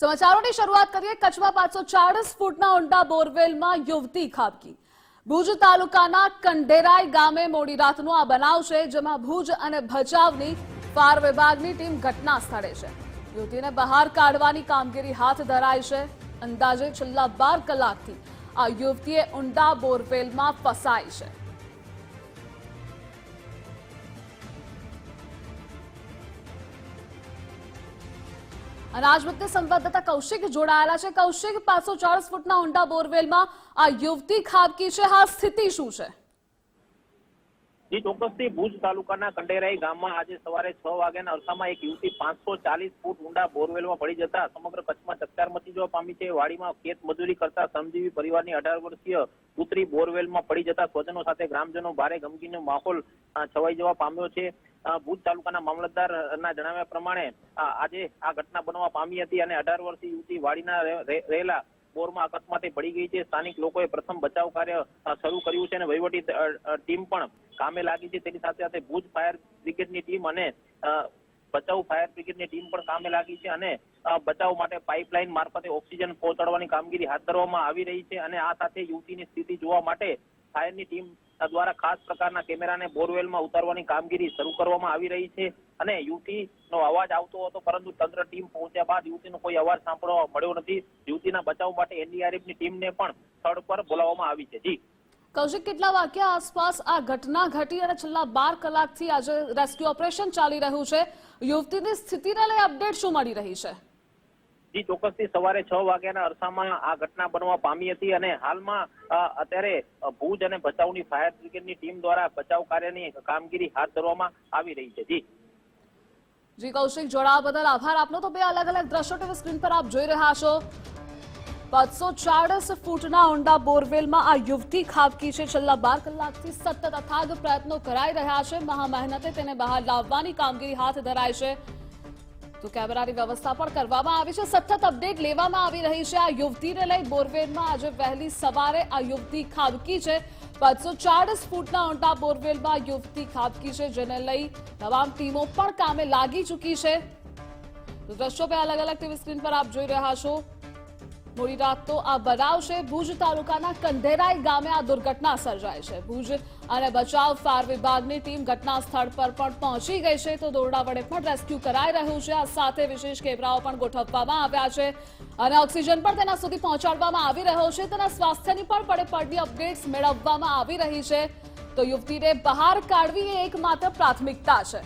સમાચારોની શરૂઆત કરીએ કચ્છમાં પાંચસો ચાળીસ ફૂટના ઊંડા બોરવેલમાં યુવતી ખાબકી. ભુજ તાલુકાના કંડેરાઈ ગામે મોડી રાતનો આ બનાવ છે, જેમાં ભુજ અને ભચાઉની ફાયર વિભાગની ટીમ ઘટના સ્થળે છે. યુવતીને બહાર કાઢવાની કામગીરી હાથ ધરાઈ છે. અંદાજે છેલ્લા બાર કલાકથી આ યુવતીએ ઊંડા બોરવેલમાં ફસાઈ છે. વખતે સંવાદદાતા કૌશિક જોડાયેલા છે. કૌશિક, પાંચસો ચાળીસ ફૂટના ઊંડા બોરવેલમાં આ યુવતી ખાબકી છે. હાલ સ્થિતિ શું છે? જી ચોક્કસથી ભુજ તાલુકાના કંડેરાઈ ગામમાં આજે સવારે છ વાગ્યાના અરસામાં એક યુવતી પાંચસો ચાલીસ ફૂટ ઊંડા બોરવેલમાં પડી જતા સમગ્ર કચ્છમાં ચકચાર મચી જવા પામી છે. વાડીમાં ખેત મજૂરી કરતા શ્રમજીવી પરિવારની અઢાર વર્ષીય પુત્રી બોરવેલમાં પડી જતા સ્વજનો સાથે ગ્રામજનો ભારે ગમગીનો માહોલ છવાઈ જવા પામ્યો છે. ભુજ તાલુકાના મામલતદારના જણાવ્યા પ્રમાણે આજે આ ઘટના બનવા પામી હતી અને અઢાર વર્ષીય યુવતી વાડીના રહે- રહે- રહેલા બોરમાં અકસ્માતે પડી ગઈ છે. સ્થાનિક લોકોએ પ્રથમ બચાવ કાર્ય શરૂ કર્યું છે અને વહીવટી ટીમ પણ કામે લાગી છે. તેની સાથે સાથે ભુજ ફાયર બ્રિગેડની ટીમ અને બચાવ ફાયર બ્રિગેડની ટીમ પણ કામે લાગી છે અને બચાવ માટે પાઇપલાઇન મારફતે ઓક્સિજન પહોંચાડવાની કામગીરી હાથ ધરવામાં આવી રહી છે અને આ સાથે યુવતીની સ્થિતિ જોવા માટે ફાયરની ટીમ દ્વારા ખાસ પ્રકારના કેમેરાને બોરવેલમાં ઉતારવાની કામગીરી શરૂ કરવામાં આવી રહી છે અને યુવતીનો અવાજ આવતો હતો, પરંતુ તંત્ર ટીમ પહોંચ્યા બાદ યુવતીનો કોઈ અવાજ સાંભળવા મળ્યો નથી. યુવતીના બચાવ માટે એનડીઆરએફની ટીમને પણ સ્થળ પર બોલાવવામાં આવી છે. જી. કૌશિક, કેટલા વાગ્યા આસપાસ આ ઘટના ઘટી અને છેલ્લા બાર કલાકથી આજે રેસ્ક્યુ ઓપરેશન ચાલી રહ્યું છે? યુવતીની સ્થિતિને લઈ અપડેટ શું મળી રહી છે? જી, ચોક્કસથી સવારે છ વાગ્યાના અરસામાં આ ઘટના બનવા પામી હતી અને હાલમાં અત્યારે ભુજ અને ભચાઉની ફાયર બ્રિગેડની ટીમ દ્વારા બચાવ કાર્યની કામગીરી હાથ ધરવામાં આવી રહી છે. જી. જી, કૌશિક જોડાવા બદલ આભાર. આપનો તો બે અલગ અલગ દ્રશ્યો ટીવી સ્ક્રીન પર આપ જોઈ રહ્યા છો. પાંચસો ચાળીસ ફૂટના ઊંડા બોરવેલમાં આ યુવતી ખાબકી છે. છેલ્લા બાર કલાકથી સતત અથાગ પ્રયત્નો કરાઈ રહ્યા છે. મહામહેનતે તેને બહાર લાવવાની કામગીરી હાથ ધરાય છે. તો કેમેરાની વ્યવસ્થા પણ કરવામાં આવી છે. સતત અપડેટ લેવામાં આવી રહી છે. આ યુવતીને લઈ બોરવેલમાં આજે વહેલી સવારે આ યુવતી ખાબકી છે. પાંચસો ચાળીસ ફૂટના ઊંડા બોરવેલમાં યુવતી ખાબકી છે, જેને લઈ તમામ ટીમો પણ કામે લાગી ચૂકી છે. દ્રશ્યો બે અલગ અલગ ટીવી સ્ક્રીન પર આપ જોઈ રહ્યા છો. મોડી રાત તો આ બનાવ છે ભુજ તાલુકાના કંધેરાઈ ગામે આ દુર્ઘટના સર્જાય છે. ભુજ અને બચાવ ફાયર વિભાગની ટીમ ઘટના સ્થળ પર પણ પહોંચી ગઈ છે તો દોરડા વડે પણ રેસ્ક્યુ કરાઈ રહ્યું છે. આ સાથે વિશેષ કેમેરાઓ પણ ગોઠવવામાં આવ્યા છે અને ઓક્સિજન પણ તેના સુધી પહોંચાડવામાં આવી રહ્યો છે. તેના સ્વાસ્થ્યની પણ પડે પડની અપડેટ્સ મેળવવામાં આવી રહી છે. તો યુવતીને બહાર કાઢવી એ એકમાત્ર પ્રાથમિકતા છે.